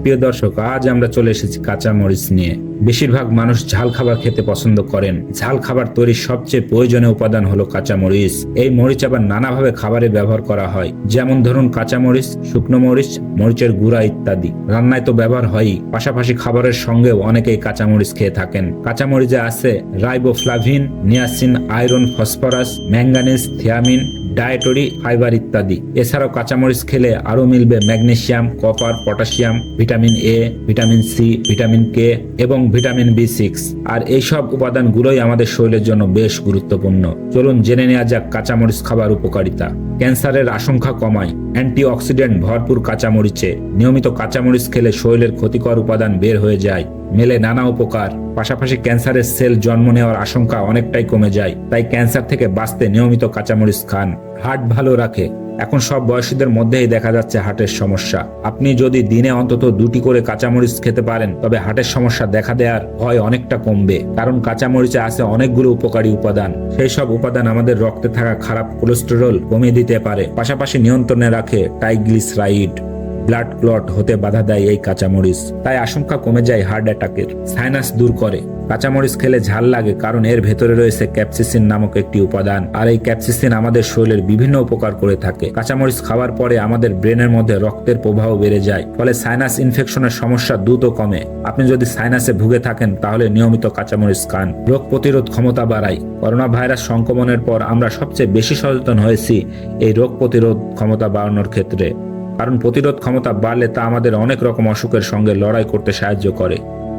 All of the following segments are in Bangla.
প্রিয় দর্শক, আজ আমরা চলে এসেছি কাঁচা মরিচ নিয়ে। বেশিরভাগ মানুষ ঝাল খাবার খেতে পছন্দ করেন। ঝাল খাবার তৈরির সবচেয়ে প্রয়োজনীয় উপাদান হলো কাঁচা মরিচ এই মরিচ আবার নানাভাবে খাবারে ব্যবহার করা হয়। যেমন ধরুন কাঁচা মরিচ শুকনো মরিচ, মরিচের গুঁড়া ইত্যাদি। রান্নায় তো ব্যবহার হয়ই। পাশাপাশি খাবারের সঙ্গেও অনেকেই কাঁচা মরিচ খেয়ে থাকেন। কাঁচা মরিচে আছে riboflavin, niacin, iron, phosphorus, manganese, thiamine dietary, fibre ইত্যাদি। এছাড়াও কাঁচামরিচ খেলে আরও মিলবে magnesium copper, potassium, vitamin A, vitamin C, vitamin K এবং ভিটামিন বি সিক্স। আর এইসব উপাদানগুলোই আমাদের শরীরের জন্য বেশ গুরুত্বপূর্ণ। চলুন জেনে নেওয়া যাক কাঁচামরিচ খাবার উপকারিতা। ক্যান্সারের আশঙ্কা কমায়। অ্যান্টিঅক্সিডেন্ট ভরপুর কাঁচামরিচে। নিয়মিত কাঁচামরিচ খেলে শরীরের ক্ষতিকর উপাদান বের হয়ে যায়। মেলে নানা উপকার। পাশাপাশি ক্যান্সারের সেল জন্ম নেওয়ার আশঙ্কা অনেকটাই কমে যায়। তাই ক্যান্সার থেকে বাঁচতে নিয়মিত কাঁচামরিচ খান। হার্ট ভালো রাখে। এখন সব বয়সীদের মধ্যেই দেখা যাচ্ছে হাটের সমস্যা। আপনি যদি দিনে অন্তত দুটি করে কাঁচামরিচ খেতে পারেন, তবে হাটের সমস্যা দেখা দেওয়ার ভয় অনেকটা কমবে, কারণ কাঁচামরিচে আছে অনেকগুলো উপকারী উপাদান। সেই সব উপাদান আমাদের রক্তে থাকা খারাপ কোলেস্টেরল কমিয়ে দিতে পারে, পাশাপাশি নিয়ন্ত্রণে রাখে টাইগ্লিসারাইড। ব্লাড ক্লট হতে বাধা দেয় এই কাঁচামরিচ। তাই আশঙ্কা কমে যায় হার্ট অ্যাটাকের। সাইনাস দূর করে। কাঁচামরিচ খেলে ঝাল লাগে কারণ এর ভেতরে রয়েছে ক্যাপসিসিন নামক একটি উপাদান। আর এই ক্যাপসিসিন আমাদের শরীরের বিভিন্ন উপকার করে থাকে। কাঁচামরিচ খাওয়ার পরে আমাদের ব্রেনের মধ্যে রক্তের প্রবাহ বেড়ে যায়, ফলে সাইনাস ইনফেকশনের সমস্যা দ্রুত কমে। আপনি যদি সাইনাসে ভুগে থাকেন, তাহলে নিয়মিত কাঁচামরিচ খান। রোগ প্রতিরোধ ক্ষমতা বাড়ায়। করোনা ভাইরাস সংক্রমণের পর আমরা সবচেয়ে বেশি সচেতন হয়েছি এই রোগ প্রতিরোধ ক্ষমতা বাড়ানোর ক্ষেত্রে। কারণ প্রতিরোধ ক্ষমতা বাড়লে তা আমাদের অনেক রকম অসুখের সঙ্গে লড়াই করতে সাহায্য করে।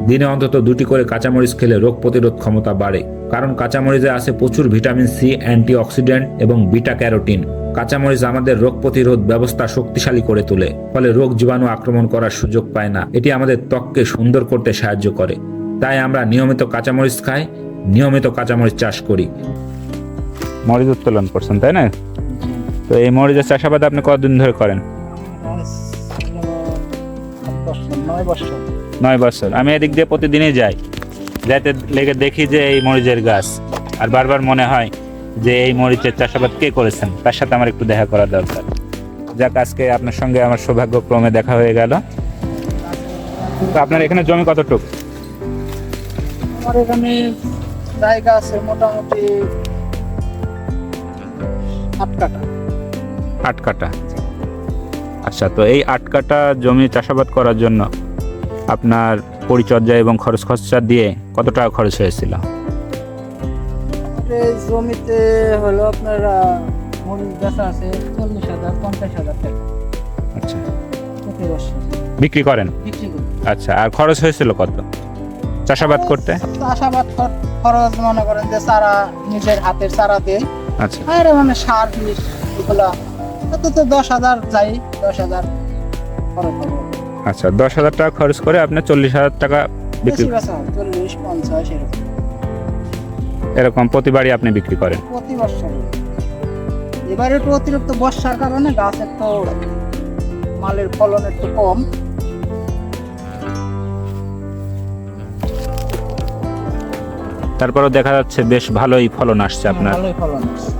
দিনে অন্তত দুটি করে কাঁচামরিচ খেলে রোগ প্রতিরোধ ক্ষমতা বাড়ে কারণ কাঁচামরিচে আছে প্রচুর ভিটামিন সি অ্যান্টিঅক্সিডেন্ট এবং বিটা ক্যারোটিন কাঁচামরিচ আমাদের রোগ প্রতিরোধ ব্যবস্থা শক্তিশালী করে তোলে ফলে রোগ জীবাণু আক্রমণ করার সুযোগ পায় না। এটি আমাদের ত্বককে সুন্দর করতে সাহায্য করে। তাই আমরা নিয়মিত কাঁচামরিচ খাই নিয়মিত কাঁচামরিচ চাষ করি। মরিচ উত্তোলন করছেন তাই না? তো এই মরিচের চাষাবাদ আপনি কতদিন ধরে করেন? নয় বছর। আমি এদিক দিয়ে প্রতিদিনই যাই। যাইতে লেগে দেখি যে এই মরিচের গাছ। আর বারবার মনে হয় যে এই মরিচের চাষাবাদ কে করেছেন? তার সাথে আমার একটু দেখা করা দরকার। যাক আজকে আপনার সঙ্গে আমার সৌভাগ্যক্রমে দেখা হয়ে গেল। তো আপনার এখানে জমি কতটুকু? আমার এখানে জায়গা আছে মোটামুটি আট কাটা আট কাটা আচ্ছা তো এই আট কাটা জমি চাষাবাদ করার জন্য আপনার পরিচর্যা এবং খরচ খরচা দিয়ে কত টাকা খরচ হয়েছিল? জমিতে হলো আপনার মরিচ বেচা আছে চল্লিশ হাজার পঞ্চাশ হাজার টাকা। আচ্ছা। বিক্রি করেন? আচ্ছা আর খরচ হয়েছিল কত? চাষাবাদ করতে? চাষাবাদ খরচ মনে করেন যে চারা নিজের হাতের চারা দেয় আচ্ছা। আর মানে সার এগুলা তো দশ হাজার যাই দশ হাজার খরচ হবে। আচ্ছা দশ হাজার টাকা খরচ করে আপনি চল্লিশ হাজার টাকা বিক্রি চল্লিশ পঞ্চাশ এরকম। এরকম প্রতিবারই আপনি বিক্রি করেন? প্রতি বছর এবারে একটু অতিরিক্ত বর্ষার কারণে গাছের তো মালের ফলন একটু কম। তারপরেও দেখা যাচ্ছে বেশ ভালোই ফলন আসছে আপনার। ভালোই ফলন আসছে।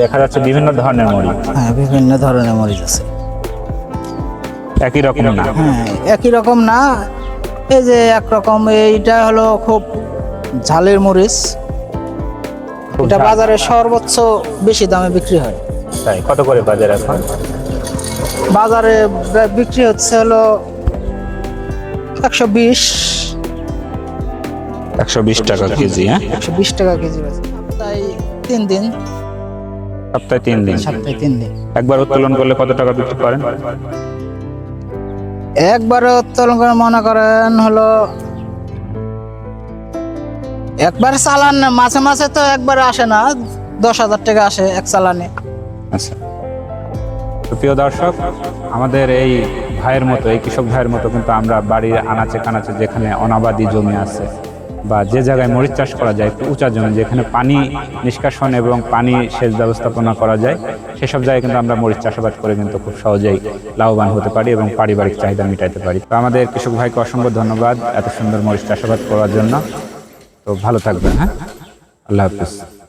দেখা যাচ্ছে বিভিন্ন ধরনের মরিচ। হ্যাঁ বিভিন্ন ধরনের মরিচ আছে। একই রকম না? হ্যাঁ একই রকম না। এই যে একরকম এইটা হলো খুব ঝালের মরিচ। এটা বাজারে সর্বোচ্চ বেশি দামে বিক্রি হয়। তাই কত করে বাজার এখন? বাজারে বিক্রি হচ্ছে হলো একশো বিশ। একশো বিশ টাকা কেজি হ্যাঁ? একশো বিশ টাকা কেজি তাই তিন দিন। সপ্তাহে তিন দিন। সপ্তাহে তিন দিন। একবার উত্তোলন করলে কত টাকা বিক্রি করেন একবারে উত্তোলন করে মনে করেন হলো একবার চালান মাঝে মাঝে তো একবার আসে না দশ হাজার টাকা আসে এক চালানে। আচ্ছা। প্রিয় দর্শক আমাদের এই ভাইয়ের মতো এই কৃষক ভাইয়ের মতো কিন্তু আমরা বাড়ির আনাচে কানাচে যেখানে অনাবাদি জমি আছে বা যে জায়গায় মরিচ চাষ করা যায়, একটু উঁচা জমি যেখানে পানি নিষ্কাশন এবং পানি সেচ ব্যবস্থাপনা করা যায়, সেসব জায়গায় কিন্তু আমরা মরিচ চাষাবাদ করে কিন্তু খুব সহজেই লাভবান হতে পারি এবং পারিবারিক চাহিদা মিটাইতে পারি। তো আমাদের কৃষক ভাইকে অসংখ্য ধন্যবাদ এত সুন্দর মরিচ চাষাবাদ করার জন্য। তো ভালো থাকবেন হ্যাঁ? আল্লাহ হাফিজ।